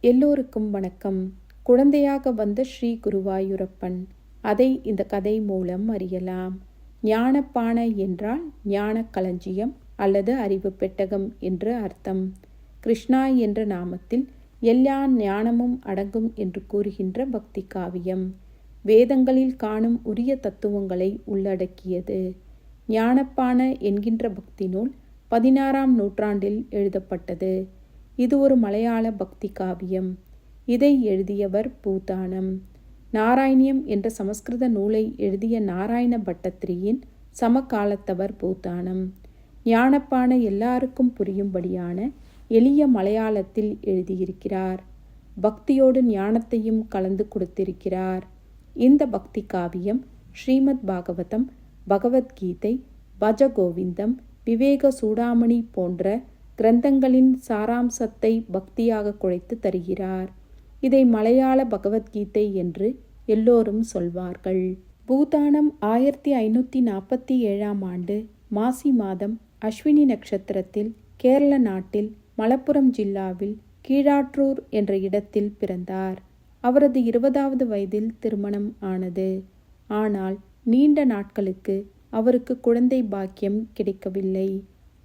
எல்லோருக்கும் வணக்கம். குழந்தையாக வந்த ஸ்ரீ குருவாயூரப்பன் அதை இந்த கதை மூலம் அறியலாம். ஞானப்பானை என்றால் ஞான களஞ்சியம் அல்லது அறிவு பெட்டகம் என்று அர்த்தம். கிருஷ்ணா என்ற நாமத்தில் எல்லா ஞானமும் அடங்கும் என்று கூறுகின்ற பக்தி காவியம். வேதங்களில் காணும் உரிய தத்துவங்களை உள்ளடக்கியது. ஞானப்பான என்கின்ற பக்தி நூல் பதினாறாம் நூற்றாண்டில் எழுதப்பட்டது. இது ஒரு மலையாள பக்தி காவியம். இதை எழுதியவர் பூதானம். நாராயணியம் என்ற சமஸ்கிருத நூலை எழுதிய நாராயண பட்டத்திரியின் சமகாலத்தவர் பூதானம். ஞானப்பான எல்லாருக்கும் புரியும்படியான எளிய மலையாளத்தில் எழுதியிருக்கிறார். பக்தியோடு ஞானத்தையும் கலந்து கொடுத்திருக்கிறார். இந்த பக்தி காவியம் ஸ்ரீமத் பாகவதம் பகவத்கீதை பஜகோவிந்தம் விவேக சூடாமணி போன்ற கிரந்தங்களின் சாராம்சத்தை பக்தியாக குழைத்து தருகிறார். இதை மலையாள பகவத்கீதை என்று எல்லோரும் சொல்வார்கள். பூதானம் ஆயிரத்தி ஐநூற்றி நாற்பத்தி ஏழாம் ஆண்டு மாசி மாதம் அஸ்வினி நட்சத்திரத்தில் கேரள நாட்டில் மலப்புரம் ஜில்லாவில் கீழாற்றூர் என்ற இடத்தில் பிறந்தார். அவரது இருபதாவது வயதில் திருமணம் ஆனது. ஆனால் நீண்ட நாட்களுக்கு அவருக்கு குழந்தை பாக்கியம் கிடைக்கவில்லை.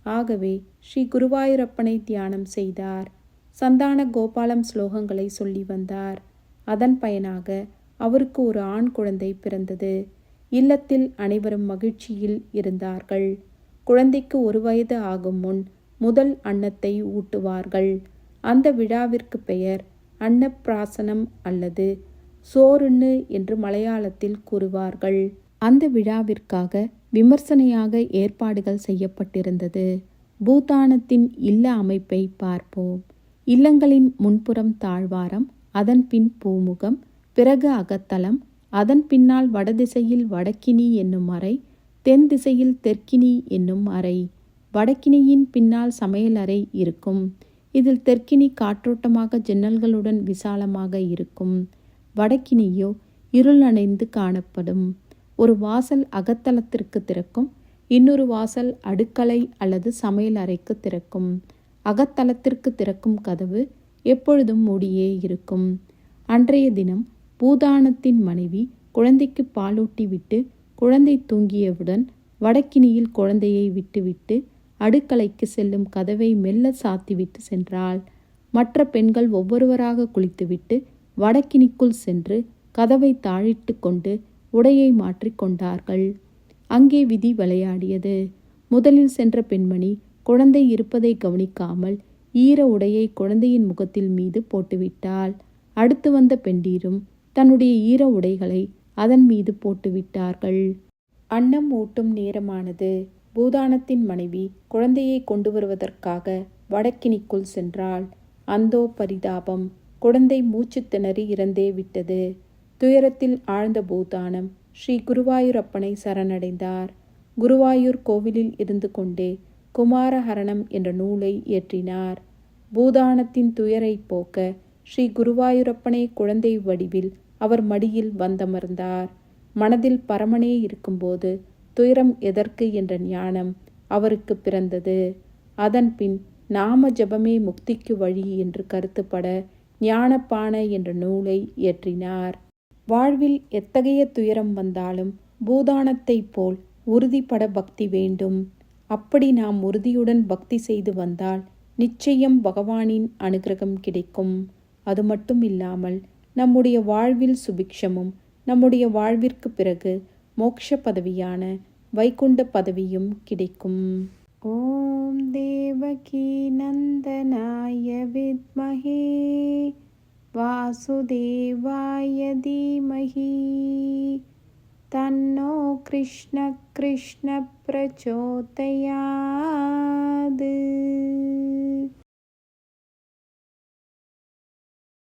ஆகவே ஸ்ரீ குருவாயூரப்பனை தியானம் செய்தார். சந்தான கோபாலம் ஸ்லோகங்களை சொல்லி வந்தார். அதன் பயனாக அவருக்கு ஒரு ஆண் குழந்தை பிறந்தது. இல்லத்தில் அனைவரும் மகிழ்ச்சியில் இருந்தார்கள். குழந்தைக்கு ஒரு வயது ஆகும் முன் முதல் அன்னத்தை ஊட்டுவார்கள். அந்த விழாவிற்கு பெயர் அன்னப்பிராசனம் அல்லது சோறுண்ணு என்று மலையாளத்தில் கூறுவார்கள். அந்த விழாவிற்காக விமர்சனையாக ஏற்பாடுகள் செய்யப்பட்டிருந்தது. பூதானத்தின் இல்ல அமைப்பை பார்ப்போம். இல்லங்களின் முன்புறம் தாழ்வாரம் அதன் பின் பூமுகம் பிறகு அகத்தளம் அதன் பின்னால் வடதிசையில் வடக்கினி என்னும் அறை தென் திசையில் தெற்கினி என்னும் அறை வடக்கினியின் பின்னால் சமையலறை இருக்கும். இதில் தெற்கினி காற்றோட்டமாக ஜன்னல்களுடன் விசாலமாக இருக்கும். வடக்கினியோ இருள் அணைந்து காணப்படும். ஒரு வாசல் அகத்தளத்திற்கு திறக்கும் இன்னொரு வாசல் அடுக்கலை அல்லது சமையல் அறைக்கு திறக்கும். அகத்தளத்திற்கு திறக்கும் கதவு எப்பொழுதும் மூடியே இருக்கும். அன்றைய தினம் பூதானத்தின் மனைவி குழந்தைக்கு பாலூட்டி விட்டு குழந்தை தூங்கியவுடன் வடக்கினியில் குழந்தையை விட்டுவிட்டு அடுக்கலைக்கு செல்லும் கதவை மெல்ல சாத்திவிட்டு சென்றாள். மற்ற பெண்கள் ஒவ்வொருவராக குளித்துவிட்டு வடக்கினிக்குள் சென்று கதவை தாழிட்டு கொண்டு உடையை மாற்றிக்கொண்டார்கள் அங்கே விதி விளையாடியது. முதலில் சென்ற பெண்மணி குழந்தை இருப்பதை கவனிக்காமல் ஈர உடையை குழந்தையின் முகத்தில் மீது போட்டுவிட்டாள். அடுத்து வந்த பெண்டீரும் தன்னுடைய ஈர உடைகளை அதன் மீது போட்டுவிட்டார்கள். அன்னம் ஊட்டும் நேரமானது. பூதானத்தின் மனைவி குழந்தையை கொண்டு வருவதற்காக வடக்கினிக்குள் சென்றாள். அந்தோ பரிதாபம் குழந்தை மூச்சு திணறி இறந்தே விட்டது. துயரத்தில் ஆழ்ந்த பூதானம் ஸ்ரீ குருவாயூரப்பனை சரணடைந்தார். குருவாயூர் கோவிலில் இருந்து கொண்டே குமாரஹரணம் என்ற நூலை இயற்றினார். பூதானத்தின் துயரை போக்க ஸ்ரீ குருவாயூரப்பனே குழந்தை வடிவில் அவர் மடியில் வந்தமர்ந்தார். மனதில் பரமனே இருக்கும்போது துயரம் எதற்கு என்ற ஞானம் அவருக்கு பிறந்தது. அதன்பின் நாம ஜபமே முக்திக்கு வழி என்று கருத்துப்பட ஞானப்பான என்ற நூலை இயற்றினார். வாழ்வில் எத்தகைய துயரம் வந்தாலும் பூதானத்தைப் போல் உறுதிப்பட பக்தி வேண்டும். அப்படி நாம் உறுதியுடன் பக்தி செய்து வந்தால் நிச்சயம் பகவானின் அனுகிரகம் கிடைக்கும். அது மட்டும் இல்லாமல் நம்முடைய வாழ்வில் சுபிக்ஷமும் நம்முடைய வாழ்விற்கு பிறகு மோக்ஷ பதவியான வைகுண்ட பதவியும் கிடைக்கும். ஓம் தேவகி நந்தனாய வித்மகே. वासुदेवाय धीमहि। तन्नो कृष्णकृष्णप्रचोदयात्